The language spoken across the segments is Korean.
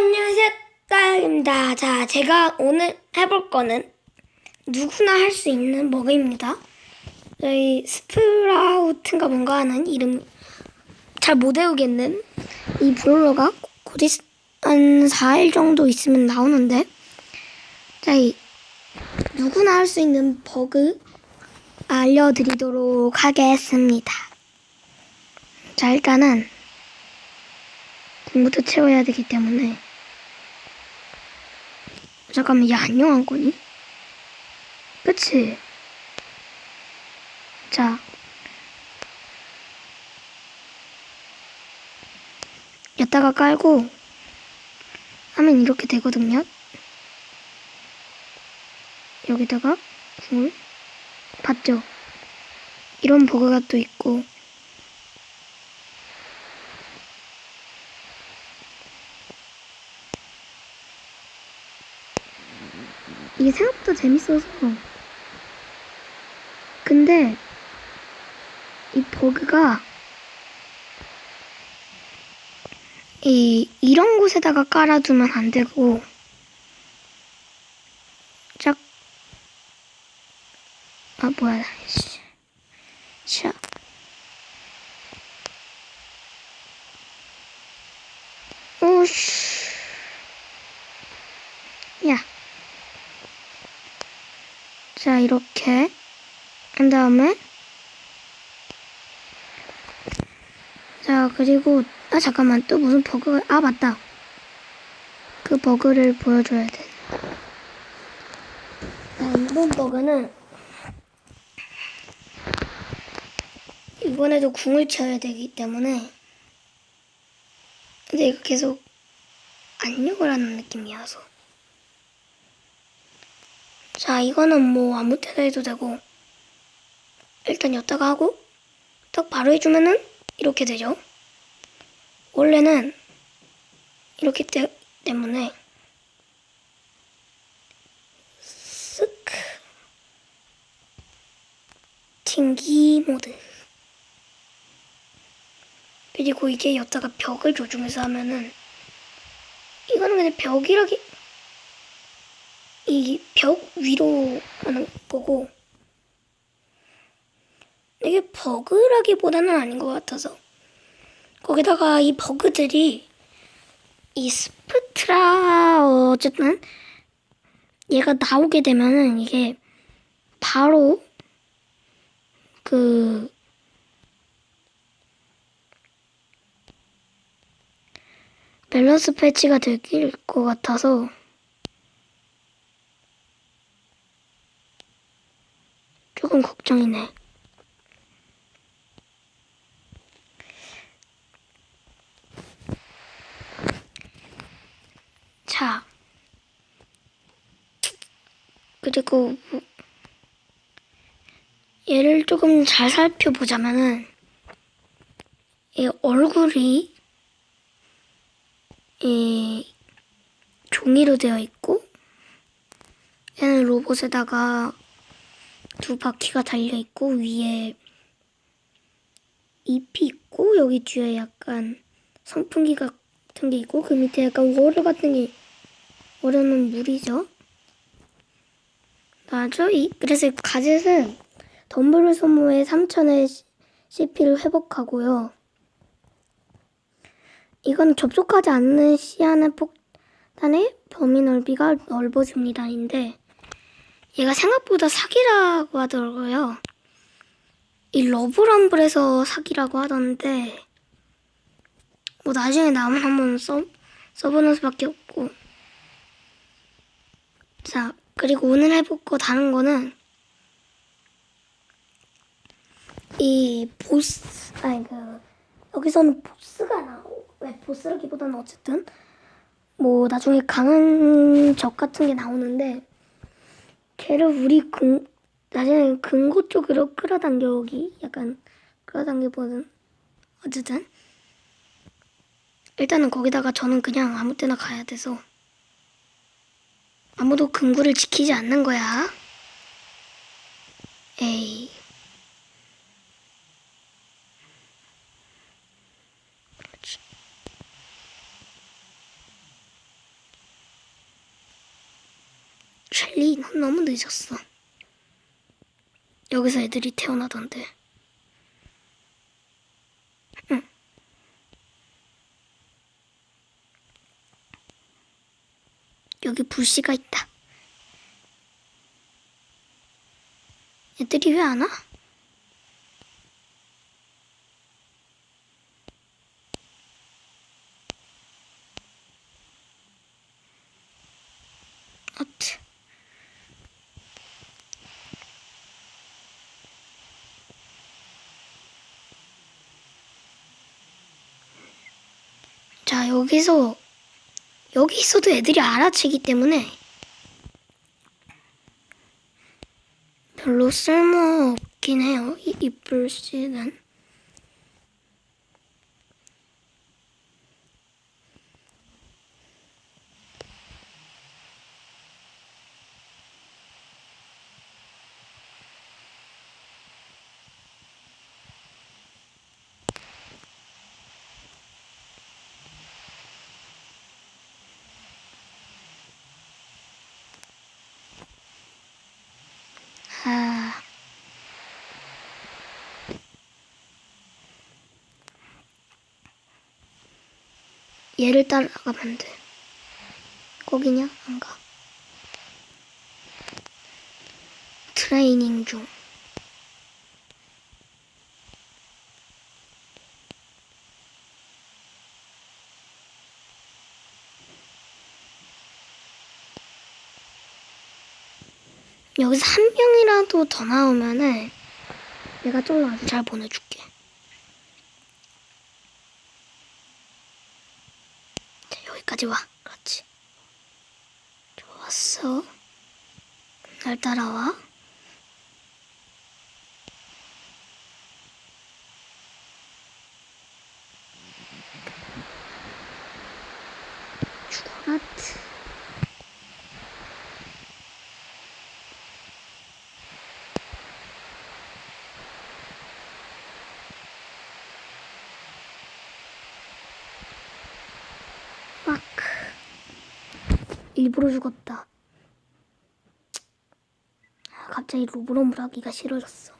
안녕하세요, 까입니다. 자, 제가 오늘 해볼 거는 누구나 할 수 있는 먹입니다. 저희 스프라우트인가 뭔가 하는 이름 잘 못 외우겠는 이 브롤러가 곧 있, 한 4일 정도 있으면 나오는데 자, 이 누구나 할 수 있는 버그 알려드리도록 하겠습니다. 자, 일단은 공부도 채워야 되기 때문에 잠깐만 얘 안녕 한 거니? 그치? 자 여기다가 깔고 하면 이렇게 되거든요 여기다가 굴 봤죠? 이런 버그가 또 있고 이게 생각보다 재밌어서. 근데 이 버그가 이 이런 곳에다가 깔아두면 안 되고 짝 아 뭐야 씨. 샤. 오씨 야 자, 이렇게 한 다음에 자, 그리고 아 잠깐만 또 무슨 버그가 아 맞다. 그 버그를 보여줘야 돼. 자, 이번 버그는 이번에도 궁을 쳐야 되기 때문에 근데 이거 계속 안녕을 하는 느낌이어서 자, 이거는 뭐 아무 때나 해도 되고 일단 여기다가 하고 딱 바로 해주면은 이렇게 되죠. 원래는 이렇기 때, 때문에 쓱 튕기 모드 그리고 이제 여기다가 벽을 조종해서 하면은 이거는 그냥 벽이라기 이 벽 위로 하는 거고 이게 버그라기보다는 아닌 것 같아서. 거기다가 이 버그들이 이 스프트라 어쨌든 얘가 나오게 되면은 이게 바로 그 밸런스 패치가 될것 같아서 조금 걱정이네. 자, 그리고 뭐 얘를 조금 잘 살펴보자면은 이 얼굴이 이 종이로 되어 있고 얘는 로봇에다가 두 바퀴가 달려 있고 위에 잎이 있고 여기 뒤에 약간 선풍기 같은 게 있고 그 밑에 약간 워르 같은 게 워르는 물이죠. 맞아. 이 그래서 이 가젯은 덤블을 소모해 3천의 CP를 회복하고요. 이건 접촉하지 않는 시야는 폭탄의 범위 넓이가 넓어집니다인데 얘가 생각보다 사기라고 하더라고요. 이 러브럼블에서 사기라고 하던데 뭐 나중에 나오면 한번 써, 써보는 수밖에 없고 자 그리고 오늘 해볼 거 다른 거는 이 보스 아니 그 여기서는 보스가 나오고 왜 보스라기보다는 어쨌든 뭐 나중에 강한 적 같은 게 나오는데 걔를 우리 근 나중에 근고 쪽으로 끌어당겨오기 약간 끌어당겨보는 어쨌든 일단은 거기다가 저는 그냥 아무 때나 가야 돼서 아무도 근구를 지키지 않는 거야. 에이. 셸리, 넌 너무 늦었어. 여기서 애들이 태어나던데. 응. 여기 불씨가 있다. 애들이 왜 안 와? 어트. 자, 여기서, 여기 있어도 애들이 알아채기 때문에 별로 쓸모 없긴 해요. 이, 이 불씨는. 아. 얘를 따라가면 안 돼. 거기냐? 안 가. 트레이닝 중. 여기서 한 명이라도 더 나오면은 내가 아주 잘 보내줄게. 자, 여기까지 와. 그렇지. 좋았어. 날 따라와. 죽어라. 막 일부러 죽었다. 아, 갑자기 로브롬을 하기가 싫어졌어.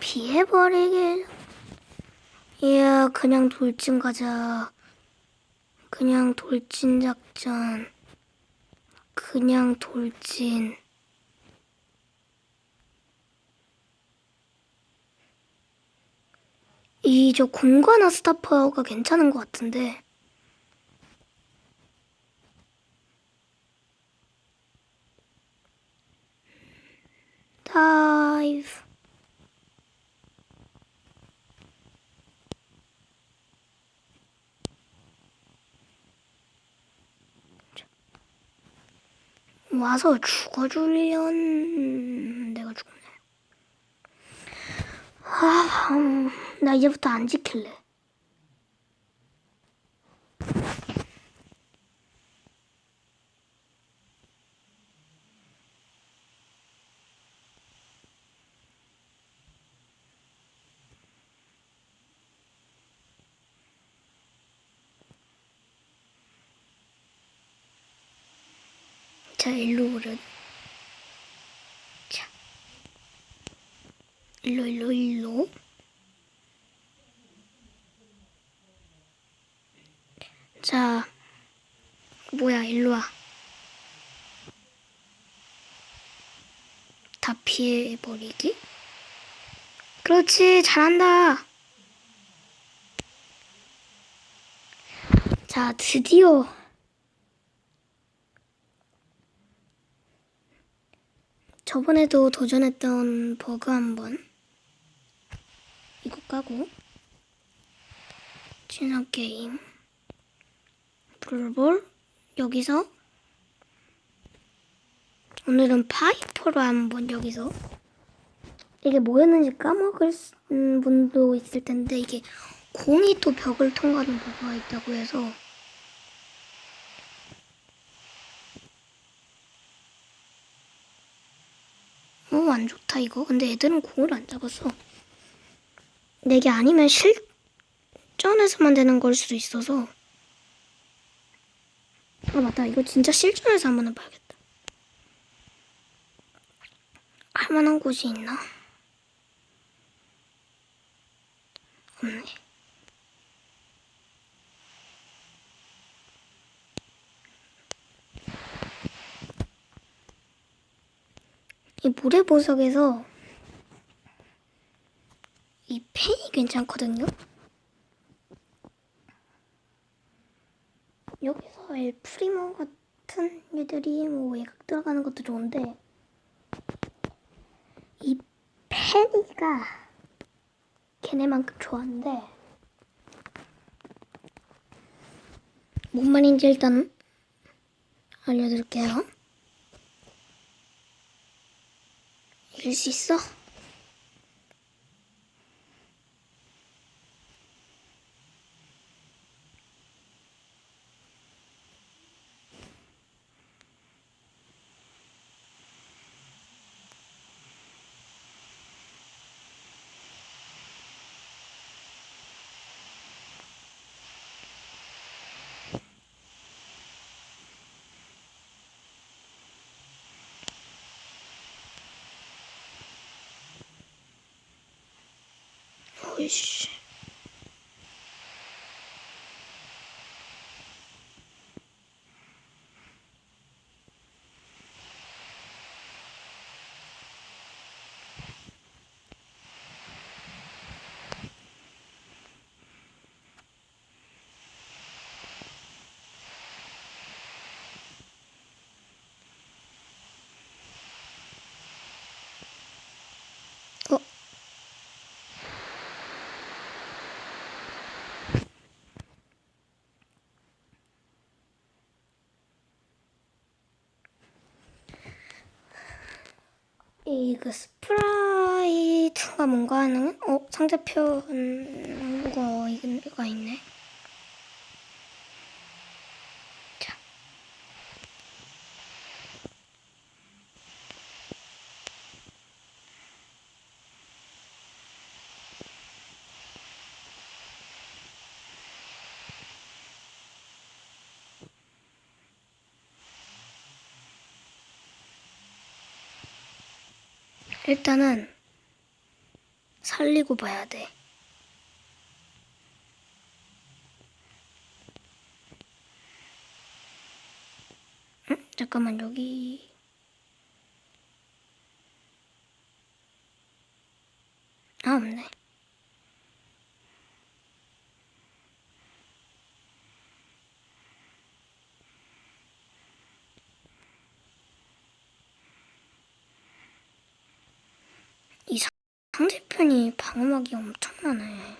피해버리길. 이야, 그냥 돌진 가자. 그냥 돌진 작전. 그냥 돌진. 이 저 공관화 스타퍼가 괜찮은 것 같은데. 다이브. 와서 죽어주련 내가 죽네. 아, 음, 나 이제부터 안 지킬래. 자, 일로 오른. 자. 일로, 일로, 일로. 자, 뭐야, 일로 와. 다 피해버리기? 그렇지, 잘한다. 자, 드디어. 저번에도 도전했던 버그 한번 이거 까고 진화 게임 블볼 여기서 오늘은 파이퍼로 한번 여기서 이게 뭐였는지 까먹을 분도 있을 텐데 이게 공이 또 벽을 통과하는 버그가 있다고 해서 어, 안 좋다, 이거. 근데 애들은 공을 안 잡았어. 내게 아니면 실, 실전에서만 되는 걸 수도 있어서. 아, 맞다. 이거 진짜 실전에서 한번 해봐야겠다. 할만한 곳이 있나? 없네. 이 모래보석에서 이 펜이 괜찮거든요. 여기서 엘 프리모 애들이 뭐 외곽 들어가는 것도 좋은데 이 펜이가 걔네만큼 좋아하는데 뭔 말인지 일단 알려드릴게요. 이길 수 있어? 오이씨. 어? 이그 스프라이트가 뭔가 하는 어 상대편 한국어 이가 있네. 일단은 살리고 봐야 돼. 응? 잠깐만 여기 아 없네. 이 상- 상대편이 방어막이 엄청나네.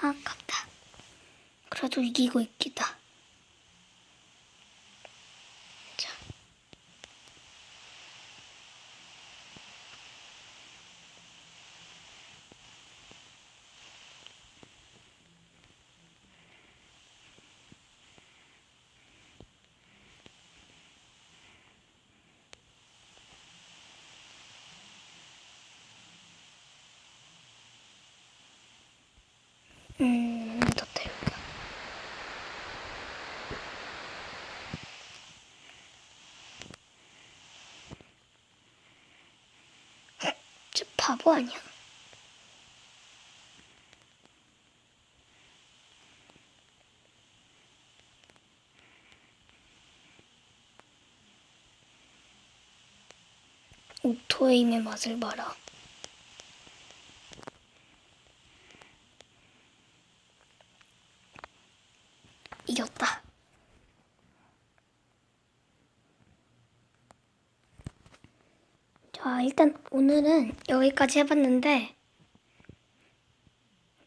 아, 아깝다. 그래도 이기고 있기다. 자. 음, 더 때렸다. 저 바보 아니야? 오토에임의 맛을 봐라. 이겼다. 자, 일단 오늘은 여기까지 해봤는데,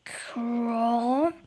그럼